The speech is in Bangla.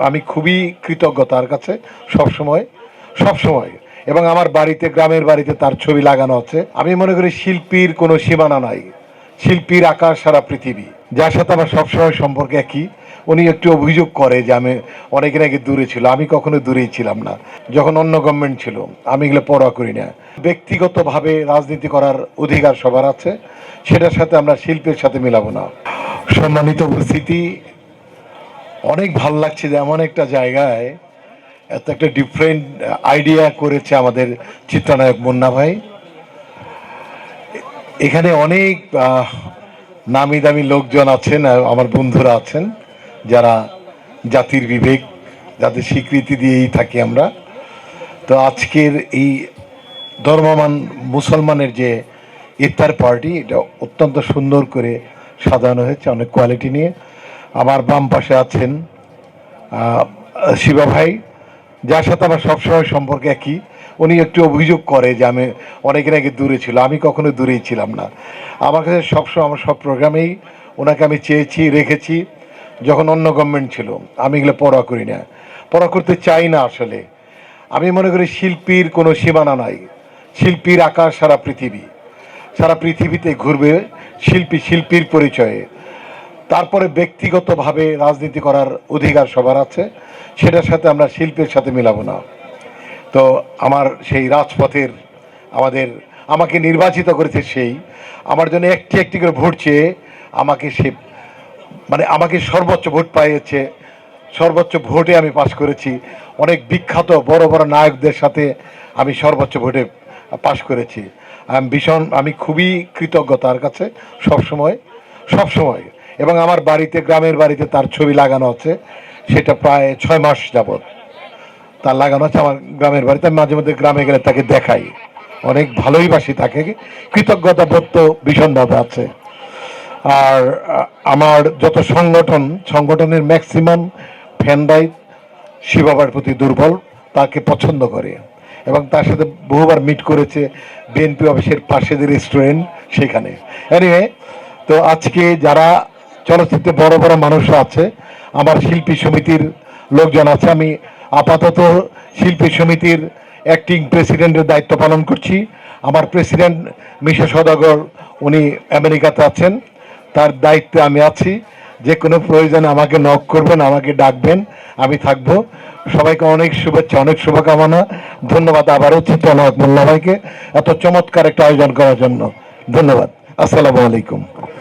আমি খুবই কৃতজ্ঞ তার কাছে, সবসময় সবসময়। এবং আমার বাড়িতে, গ্রামের বাড়িতে তার ছবি লাগানো আছে। আমি মনে করি শিল্পীর কোনো সীমানা নাই। শিল্পীর আকার সারা পৃথিবী। যার সাথে আমার সবসময় সম্পর্কে একই। উনি একটু অভিযোগ করে যে আমি অনেকে নাকি দূরে ছিল। আমি কখনো দূরেই ছিলাম না। যখন অন্য গভর্নমেন্ট ছিল, আমি এগুলো পরোয়া করি না। ব্যক্তিগতভাবে রাজনীতি করার অধিকার সবার আছে। সেটার সাথে আমরা শিল্পের সাথে মিলাবো না। সম্মানিত উপস্থিতি অনেক ভালো লাগছে যে এমন একটা জায়গায় এত একটা ডিফারেন্ট আইডিয়া করেছে আমাদের চিত্রনায়ক মুন্না ভাই। এখানে অনেক নামি দামি লোকজন আছেন আমার বন্ধুরা আছেন, যারা জাতির বিবেক, যাদের স্বীকৃতি দিয়েই থাকি আমরা। তো আজকের এই ধর্মমান মুসলমানের যে ইফতার পার্টি এটা অত্যন্ত সুন্দর করে সাজানো হয়েছে, অনেক কোয়ালিটি নিয়ে। আমার বাম পাশে আছেন শিবা ভাই, যার সাথে আমার সবসময় সম্পর্ক একই। উনি একটু অভিযোগ করে যে আমি অনেকে নাকি দূরে ছিল, আমি কখনো দূরেই ছিলাম না। আমার কাছে সবসময় আমার সব প্রোগ্রামেই ওনাকে আমি চেয়েছি, রেখেছি, যখন অন্য গভর্নমেন্ট ছিল। আমি এগুলো পড়া করি না। পড়া করতে চাই না আসলে। আমি মনে করি শিল্পীর কোনো সীমানা নাই। শিল্পীর আকার সারা পৃথিবী। সারা পৃথিবীতে ঘুরবে শিল্পী, শিল্পীর পরিচয়ে। তারপরে ব্যক্তিগতভাবে রাজনীতি করার অধিকার সবার আছে, সেটার সাথে আমরা শিল্পের সাথে মিলাবো না। তো আমার সেই রাজপথের আমাদের, আমাকে নির্বাচিত করেছে সেই, আমার জন্য একটি একটি করে ভোট চেয়ে আমাকে সে মানে আমাকে সর্বোচ্চ ভোট পাইয়েছে, সর্বোচ্চ ভোটে আমি পাশ করেছি। অনেক বিখ্যাত বড় বড় নায়কদের সাথে আমি সর্বোচ্চ ভোটে পাশ করেছি। ভীষণ, আমি খুবই কৃতজ্ঞ তার কাছে, সবসময় সবসময়। এবং আমার বাড়িতে, গ্রামের বাড়িতে তার ছবি লাগানো আছে। সেটা প্রায় ছয় মাস যাবত তার লাগানো আছে। আমার গ্রামের বাড়িতে আমি মাঝে মধ্যে গ্রামে গেলে তাকে দেখাই। অনেক ভালোই বাসি তাকে। কৃতজ্ঞতা বোধ তো ভীষণভাবে আছে। আর আমার যত সংগঠন, সংগঠনের ম্যাক্সিমাম ফ্যানরাই শিবাবার প্রতি দুর্বল, তাকে পছন্দ করে। এবং তার সাথে বহুবার মিট করেছে বিএনপি অফিসের পাশে যে রেস্টুরেন্ট সেখানে। এনিওয়ে তো আজকে যারা চলচ্চিত্রে বড় বড় মানুষ আছে। আমার শিল্পী সমিতির লোকজন আছে। আমি আপাতত শিল্পী সমিতির অ্যাক্টিং প্রেসিডেন্টের দায়িত্ব পালন করছি। আমার প্রেসিডেন্ট মিশা সদাগর উনি আমেরিকাতে আছেন। তার দায়িত্বে আমি আছি। যে কোনো প্রয়োজনে আমাকে নক করবেন, আমাকে ডাকবেন, আমি থাকব। সবাইকে অনেক শুভেচ্ছা, অনেক শুভকামনা। ধন্যবাদ আবারও চিত্রনায়ক মোল্লা ভাইকে। এত চমৎকার একটা আয়োজন করার জন্য। ধন্যবাদ। আসসালামু আলাইকুম।